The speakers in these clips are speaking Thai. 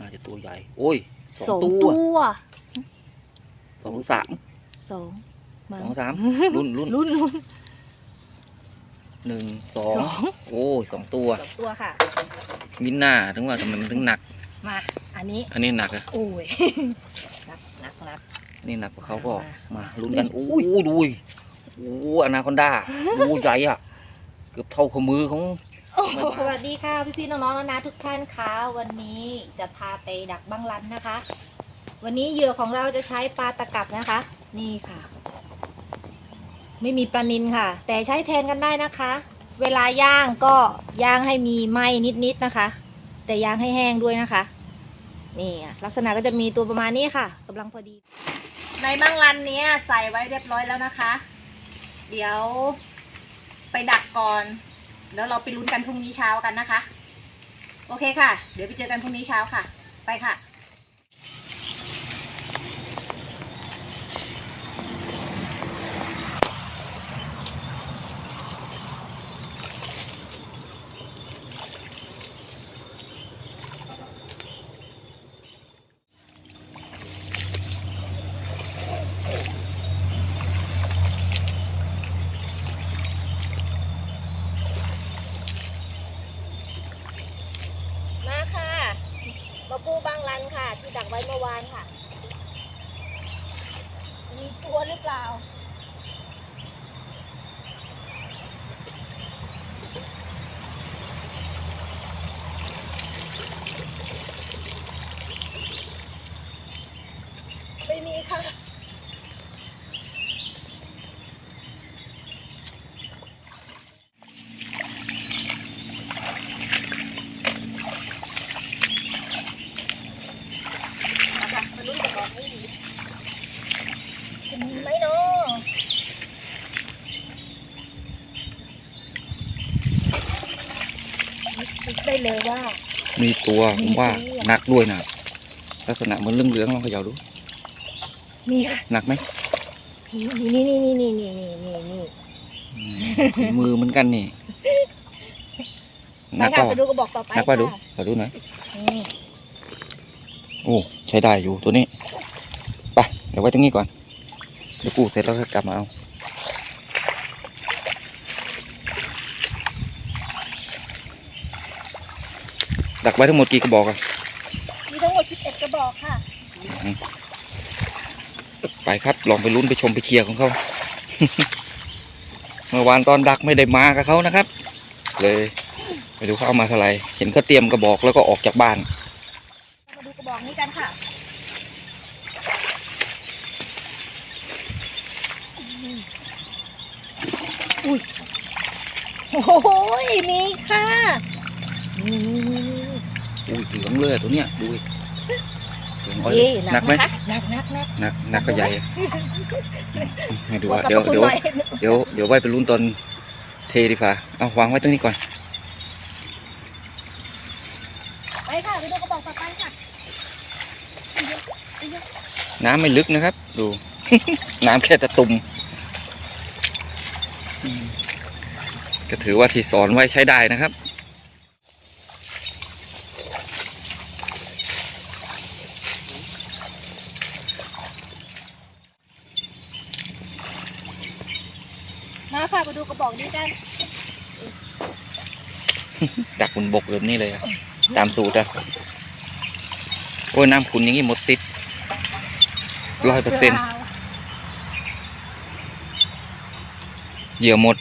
น่าจะตัวใหญ่ โอ้ยสองสองตัวตัวสองหรือสามสองมั้สองสามรุ่นรุ่นรุ่นรุ่นหนึ่งสองสองโอ้ยสองตัวสองตัวค่ะมิน่าถึงว่าทำไมมันถึงหนักมาอันนี้ อันนี้หนักอะโอ้ยนักนักนักนี่หนักกว่าเขาก็มามาลุ้นกันโอ้ยดูดิโอ้อนาคอนดาดูใหญ่อะเกือบเท่าข้อมือของ สวัสดีค่ะพี่ๆน้องๆนานาทุกท่านคะวันนี้จะพาไปดักบังลันนะคะ วันนี้เหยื่อของเราจะใช้ปลาตะกับนะคะ นี่ค่ะ ไม่มีปลานินค่ะ แต่ใช้แทนกันได้นะคะ เวลาย่างก็ย่างให้มีไหม้นิดๆนะคะ แต่ย่างให้แห้งด้วยนะคะ นี่ลักษณะก็จะมีตัวประมาณนี้ค่ะกำลังพอดี ในบังลันนี้ใส่ไว้เรียบร้อยแล้วนะคะ เดี๋ยวไปดักก่อน แล้วเราไปลุ้นกันพรุ่งนี้เช้ากันนะคะ โอเคค่ะ เดี๋ยวไปเจอกันพรุ่งนี้เช้าค่ะ ไปค่ะ มาค่ะมาันค่ะ ที่ดักไว้เมื่อวานค่ะ มีตัวหรือเปล่า ไม่มีค่ะ มาค่ะมาลุ้นกันก่อนไม่มีจะมีไหมเนาะคิด ได้เลยว่า มีตัวผมว่ามีตัวหนักด้วยนะลักษณะเหมือนเรื่องเหลืองๆลองเขย่าดูมีค่ะหนักไหมนี่นี่นี่นี่นี่นี่นี่นี่อืมฝีมือเหมือนกันนี่หนักไปค่ะก็ไปดูกระบอกต่อไปหนักว่าดูค่ะขอดูหน่อยนี่โอ้ใช้ได้อยู่ตัวนี้ไปเดี๋ยวไว้ตรงนี้ก่อนเดี๋ยวกูเสร็จแล้วก็กลับมาเอา ดักไว้ทั้งหมดกี่กระบอกอะมีทั้งหมด 11 กระบอกค่ะ ไปครับ ลองไปลุ้นไปชมไปเชียร์ของเขา เมื่อวานตอนดักไม่ได้มากับเขานะครับ เลยไปดูเขาเอามาเท่าไหร่เห็นเขาเตรียมกระบอกแล้วก็ออกจากบ้าน มาดูกระบอกนี้กันค่ะอุ้ยโอ้ยมีค่ะนี่นี่นี่นี่ อุ้ยเหลืองเลยตัวเนี้ยดูดิเหลืองอ้อยนี่หนักไหมนะคะหนักหนักหนักหนักหนักก็ใหญ่ให้ดูบอว่ากกับเดี๋ยวคุณเดี๋ยวหน่อเดี๋ยวเดี๋ยวไว้ไปลุ้นตอนเทดีกว่าเอาวางไว้ตรงนี้ก่อนไปค่ะไปดูกระบอกต่อไปค่ะน้ำไม่ลึกนะครับ ดู น้ำแค่ตะตุ่มอืมก็ถือว่าที่สอนไว้ใช้ได้นะครับ มา ค่ะมาดูกระบองนี่กันดักบนบกแบบนี้เลยตามสูตรอะโอ้ยน้ำขุนอย่างนี้หมดสิทธิ์ร้อยเปอร์เซ็นต์เหยื่อหมด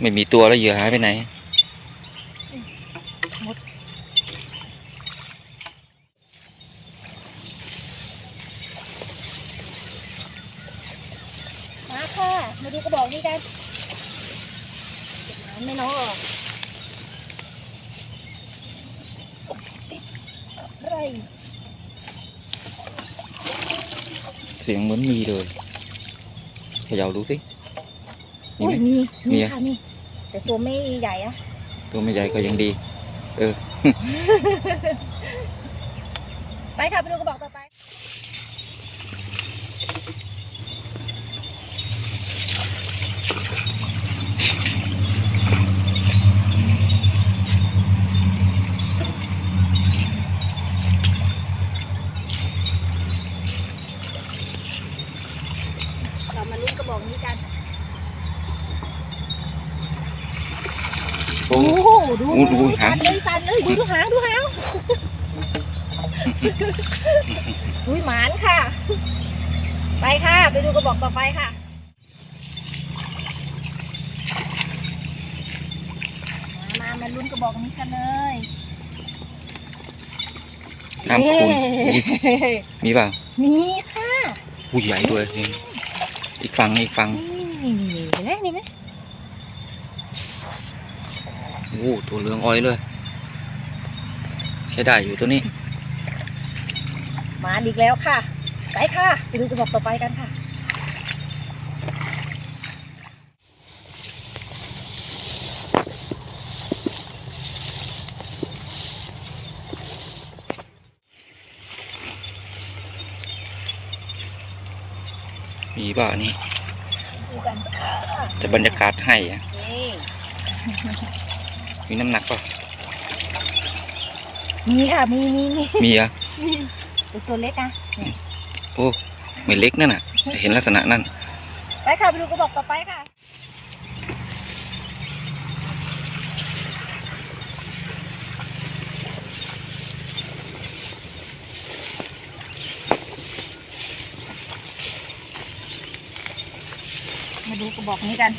ไม่มีตัวแล้วเหยื่อหายไปไหน มาค่ะ มาดูกระบอกนี้กันเก็บน้ำไม่น้องออกไรเสียงเหมือนมีเลยเขย่าดูสิมีอุ้ไหยมมีมีมีอะ ค่ะมีแต่ตัวไม่ใหญ่อะตัวไม่ใหญ่ก็ยังดี ไปค่ะไปดูกระบอกต่อไป อู้ดูหาง สั่นเลยสั่นเลยดูดูหางดูหางอุ้ยหมานค่ะ ไปค่ะ ไปดูกระบอกต่อไปค่ะ มามามาลุ้นกระบอกนี้กันเลยน้ำขุ่นเย้มีเปล่ามีค่ะ ผู้ใหญ่ด้วยนี่อีกฝั่งอีกฝั่งนี่นี่นี่เห็นไหมนี่ไหม โอ้ตัวเหลืองอ้อยเลย ใช้ได้อยู่ตัวนี้ มาอีกแล้วค่ะ ไปค่ะไปดูกระบอกต่อไปกันค่ะ มีเปล่านี่ดูกันค่ะแต่บรรยากาศให้อะ นี่ มีน้ำหนักเปล่ามีค่ะมีมีมีมีอะดูตัวเล็กนะนี่โอ้ไม่เล็กนั่นน่ะ เห็นลักษณะนั่น ไปค่ะไปดูกระบอกต่อไปค่ะมาดูกระบอกนี้กัน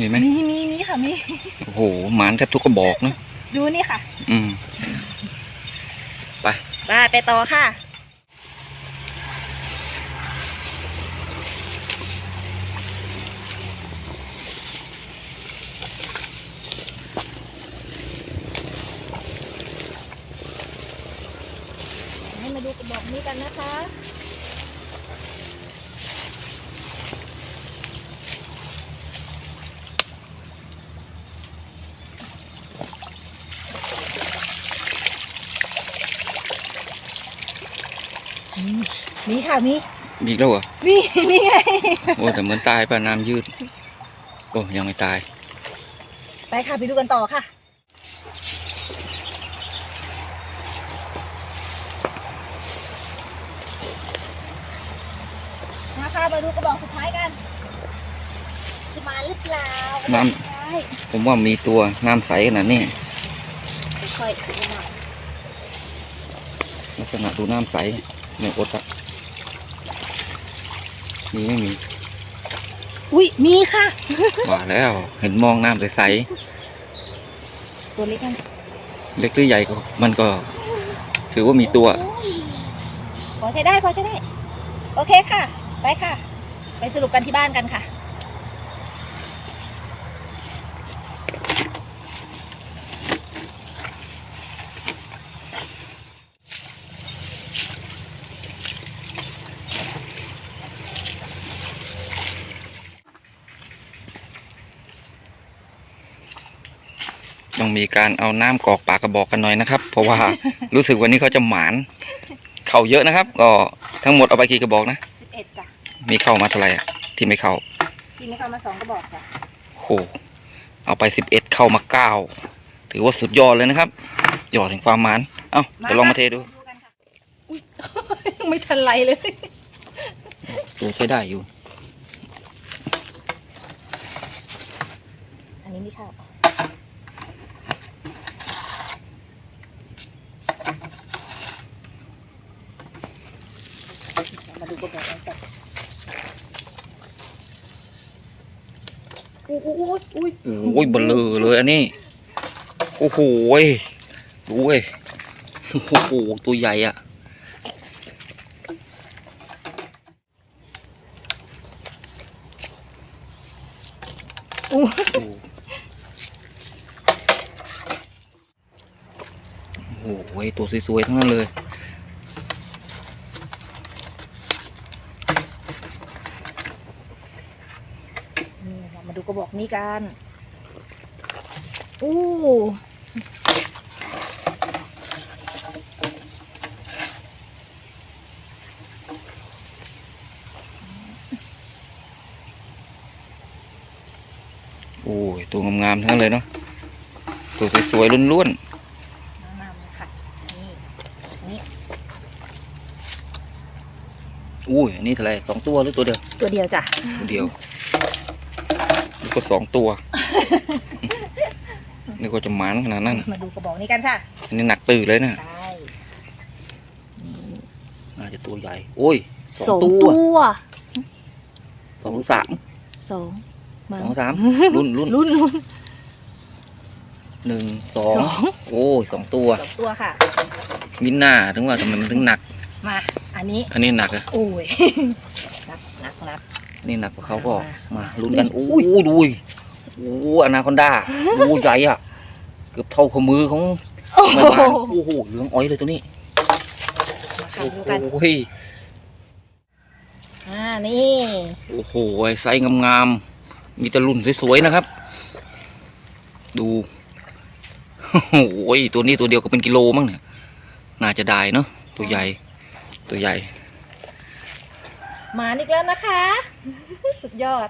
มีไหมมีมีมีค่ะมีโอ้โหหมานแทบทุกกระบอกเนอะดูนี่ค่ะ อืมไปไปต่อค่ะให้มาดูกระบอกนี้กันนะคะ มีค่ะมีมีอีกแล้วเหรอมีมีไงโอ้แต่เหมือนตายป่ะน้ำยืด โอ้ยังไม่ตาย ไปค่ะไปดูกันต่อค่ะมาค่ะมาดูกระบอกสุดท้ายกันจะมาหรือเปล่าน้ใช่ผมว่ามีตัวน้ำใสขนาดนี้ค่อยๆดูหน่อยลักษณะดูน้ำใส ไม่อดอะมีไม่มี อุ้ยมีค่ะว่าแล้ว เห็นมองน้ำใสตัวเล็กนั่นๆเล็กหรือใหญ่ก็มันก็ ถือว่ามีตัว พอใช้ได้พอใช้ได้ โอเคค่ะ ไปค่ะ ไปสรุปกันที่บ้านกันค่ะ ต้องมีการเอาน้ำกรอกปากกระบอกกันหน่อยนะครับ เพราะว่ารู้สึกวันนี้เขาจะหมานเข่าเยอะนะครับ ก็ทั้งหมดเอาไปกี่กระบอกนะ11จ้ะมีเข้ามาเท่าไหร่อะที่ไม่เข้าทีนี้เข้ามาสองกระบอกจ้ะโอ้เอาไปสิบเอ็ดเข้ามาเก้าถือว่าสุดยอดเลยนะครับยอดถึงความหมานเอ้าเดี๋ยวลองมาเทดูกันค่ะอุ้ยยังไม่ทันไรเลยตัวใช้ได้อยู่ อันนี้ไม่เข้า มาดูกระบอกกันก่อนอุ้ยอุ้ยอุ้ยโอ้ยเบลอเลยอันนี้โอ้โหดูเว้ยโอ้โหตัวใหญ่อะอุ้ยโอ้โหตัวสวยๆทั้งนั้นเลย นี่เรามาดูกระบอกนี้กันอู้โอ้ยตัวงามๆทั้งนั้นเลยเนาะตัวสวยๆล้วนมาๆเลยค่ะนี่ๆอุ้ยอันนี้เท่าไหรสองตัวหรือตัวเดียว ตัวเดียวจ้ะ ตัวเดียว นี่ก็สองตัวนี่ก็จะหมานขนาดนั้น มาดูกระบอกนี้กันค่ะ อันนี้หนักตื่นเลยนะใช่น่าจะตัวใหญ่ โอ้ยสองสองตัวตัวสองหรือสามสองสองสามรุ่นรุ่นรุ่นรุ่นหนึ่งสองสองโอ้ยสองตัวสองตัวค่ะมิน่าถึงว่าทำไมมันถึงหนัก มา อันนี้ อันนี้หนักอะโอ้ยนักนักนัก นี่หนักกว่าเขาก็มามาลุ้นกันโอ้ยดูยโอ้อนาคอนดาโอ้ใหญ่อะเกือบเท่าข้อมือของโอ้แม่โหบ้านโอ้โหเหลืองอ้อยเลยตัวนี้มาค่ะโอ้ดูกันโหอ่านี่โอ้โหไซส์งามๆมีแต่รุ่นสวยๆนะครับ ดูโอ้โหตัวนี้ตัวเดียวก็เป็นกิโลมั้งเนี่ยน่าจะได้เนาะตัวใหญ่ตัวใหญ่ มาอีกแล้วนะคะ สุดยอด